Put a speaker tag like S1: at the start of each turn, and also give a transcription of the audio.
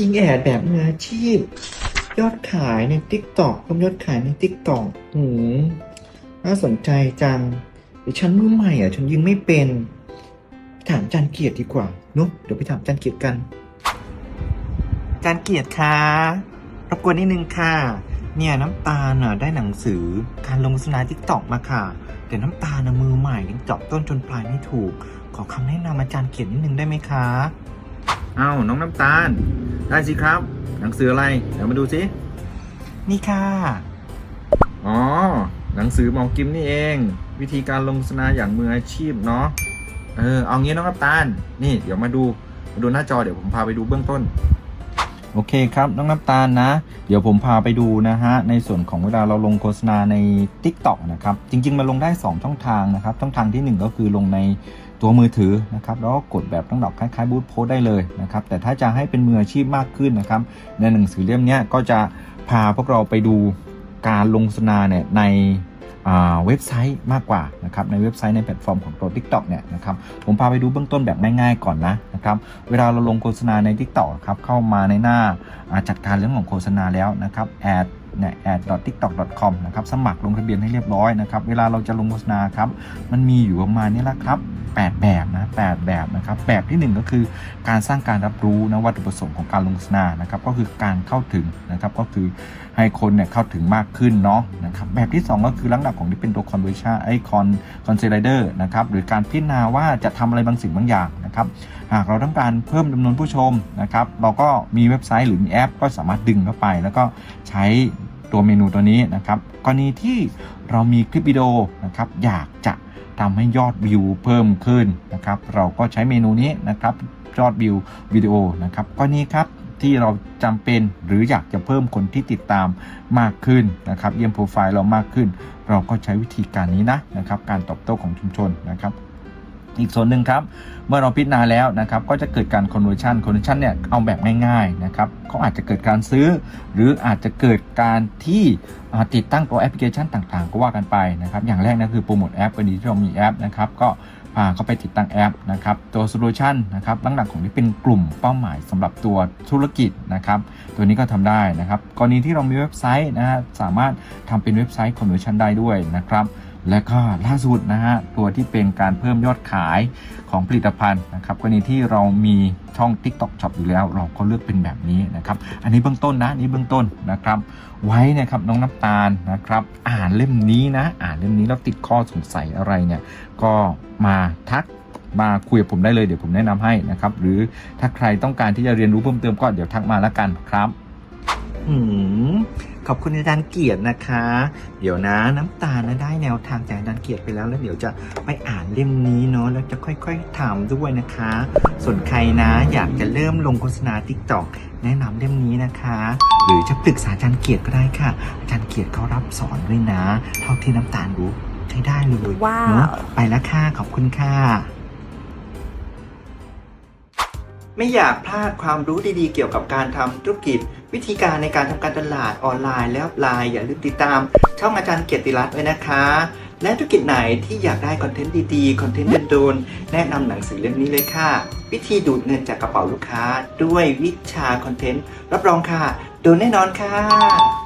S1: ยิงแอดแบบมืออาชีพ ยอดขายใน t ิ k t o k เพิ่มยอดขายใน t ิ k t o k หืมน่าสนใจจังเดี๋ยวฉันมือใหม่อะ ฉันยิงไม่เป็น ถามจันเกียรติดีกว่าเนุ๊เดี๋ยวไปถามจันเกียรติกัน จันเกียรติคะรบกวนนิดนึงค่ะ เนี่ยน้ำตาลน่ะได้หนังสือการลงโฆษณาทิกตอกมาค่ะ แต่น้ำตาลน่ะมือใหม่ยังเจาะต้นจนปลายไม่ถูก ขอคำแนะนำอาจารย์เกียรตินิดนึงได้ไหมคะ
S2: เอ้าน้องน้ำตาล ได้สิครับ หนังสืออะไร เดี๋ยวมาดูสิ
S1: นี่ค่ะ
S2: อ๋อ หนังสือหมอกิมนี่เอง วิธีการลงโฆษณาอย่างมืออาชีพเนาะ เออ เอางี้น้องน้ำตาลนี่ เดี๋ยวมาดู มาดูหน้าจอ เดี๋ยวผมพาไปดูเบื้องต้น โอเคครับ น้องน้ำตาลนะ เดี๋ยวผมพาไปดูนะฮะ ในส่วนของเวลาเราลงโฆษณาใน Tik t o อกนะครับ จริง ๆ มันลงได้ 2 ช่องทางนะครับ ช่องทางทีหนึ่1 ก็คือลงใน ตัวมือถือนะครับแล้วก็กดแบบต้องดอกคล้ายๆบูทโพสได้เลยนะครับแต่ถ้าจะให้เป็นมืออาชีพมากขึ้นนะครับในหนังสือเล่มนี้ก็จะพาพวกเราไปดูการลงโฆษณาเนี่ยในเว็บไซต์มากกว่านะครับในเว็บไซต์ในแพลตฟอร์มของตัว TikTok เนี่ยนะครับผมพาไปดูเบื้องต้นแบบง่ายๆก่อนนะนะครับเวลาเราลงโฆษณาใน TikTok ครับเข้ามาในหน้าจัดการเรื่องของโฆษณาแล้วนะครับ ad เนี่ ย ad.tiktok.com นะครับสมัครลงทะเบียนให้เรียบร้อยนะครับ เวลาเราจะลงโฆษณาครับ มันมีอยู่ประมาณนี้ละครับ 8 แบบ 8 แบบนะครับแบบทีหนึ่1 ก็คือการสร้างการรับรู้นะวัตถุประสงค์ของการลงโฆษณานะครับก็คือการเข้าถึงนะครับก็คือให้คนเนี่ยเข้าถึงมากขึ้นเนาะนะครับแบบที่ 2 ก็คือลักษณะของที่เป็นตัว conversion ไอคอน consider นะครับหรือการพิจารณาว่าจะทำอะไรบางสิ่งบางอย่างนะครับหากเราต้องการเพิ่มจำนวนผู้ชมนะครับเราก็มีเว็บไซต์หรือมีแอป ก็สามารถดึงเข้าไป แล้วก็ใช้ตัวเมนูตัวนี้นะครับกรณีที่เรามีคลิปวิดีโอนะครับอยากจะ ทำให้ยอดวิวเพิ่มขึ้นนะครับ เราก็ใช้เมนูนี้นะครับยอดวิววิดีโอนะครับก็นี้ครับที่เราจำเป็นหรืออยากจะเพิ่มคนที่ติดตามมากขึ้นนะครับ เยี่ยมโปรไฟล์เรามากขึ้น เราก็ใช้วิธีการนี้นะนะครับ การตอบโต้ของชุมชนนะครับ อีกส่วนหนึ่งครับ เมื่อเราพิจารณาแล้วนะครับก็จะเกิดการ conversion conversion เนี่ยเอาแบบง่ายๆนะครับเขาอาจจะเกิดการซื้อ หรืออาจจะเกิดการที่ติดตั้งตัวแอปพลิเคชันต่างๆ ก็ว่ากันไปนะครับอย่างแรกนะคือโปรโมทแอปกรณีที่เรามีแอปนะครับก็พาเข้าไปติดตั้งแอปนะครับตัวโซลูชันนะครับหลักษณะของที่เป็นกลุ่มเป้าหมายสำหรับตัวธุรกิจนะครับตัวนี้ก็ทำได้นะครับกรณีที่เรามีเว็บไซต์นะฮะสามารถทำเป็นเว็บไซต์ conversion ได้ด้วยนะครับ และก็ล่าสุดนะฮะตัวที่เป็นการเพิ่มยอดขายของผลิตภัณฑ์นะครับกรณีที่เรามีช่อง TikTok Shop อยู่แล้ว เราก็เลือกเป็นแบบนี้นะครับ อันนี้เบื้องต้นนะนี่เบื้องต้นนะครับ ไว้เนะครับน้องน้ำตาลนะครับ อ่านเล่มนี้นะ อ่านเล่มนี้แล้วติดข้อสงสัยอะไรเนี่ย ก็มาทักมาคุยกับผมได้เลยเดี๋ยวผมแนะนำให้นะครับ หรือถ้าใครต้องการที่จะเรียนรู้เพิ่มเติมก็เดี๋ยวทักมาแล้วกันครับ
S1: อืม ขอบคุณอาจารย์เกียรตินะคะ เดี๋ยวนะน้ำตาลนะได้แนวทางจากอาจารย์เกียรติไปแล้ว แล้วเดี๋ยวจะไปอ่านเล่มนี้เนาะแล้วจะค่อยๆทำด้วยนะคะ ส่วนใครนะอยากจะเริ่มลงโฆษณา t ิ k t o k แนะนำเล่มนี้นะคะ หรือจะปรึกษาอาจารย์เกียรติก็ได้ค่ะ อาจารย์เกียรติเขารับสอนด้วยนะ เท่าที่น้ำตาลรู้ใช้ได้เลย
S3: ว้าว
S1: เนอะไปแล้วค่ะขอบคุณค่ะ ไม่อยากพลาดความรู้ดีๆ เกี่ยวกับการทำธุรกิจ วิธีการในการทำการตลาดออนไลน์ และออฟไลน์อย่าลืมติดตาม ช่องอาจารย์เกียรติรัตน์ไว้นะคะ และธุรกิจไหนที่อยากได้คอนเทนต์ดีๆ คอนเทนต์โดนๆแนะนำหนังสือเล่มนี้เลยค่ะ วิธีดูดเงินจากกระเป๋าลูกค้า ด้วยวิชาคอนเทนต์รับรองค่ะ โดนแน่นอนค่ะ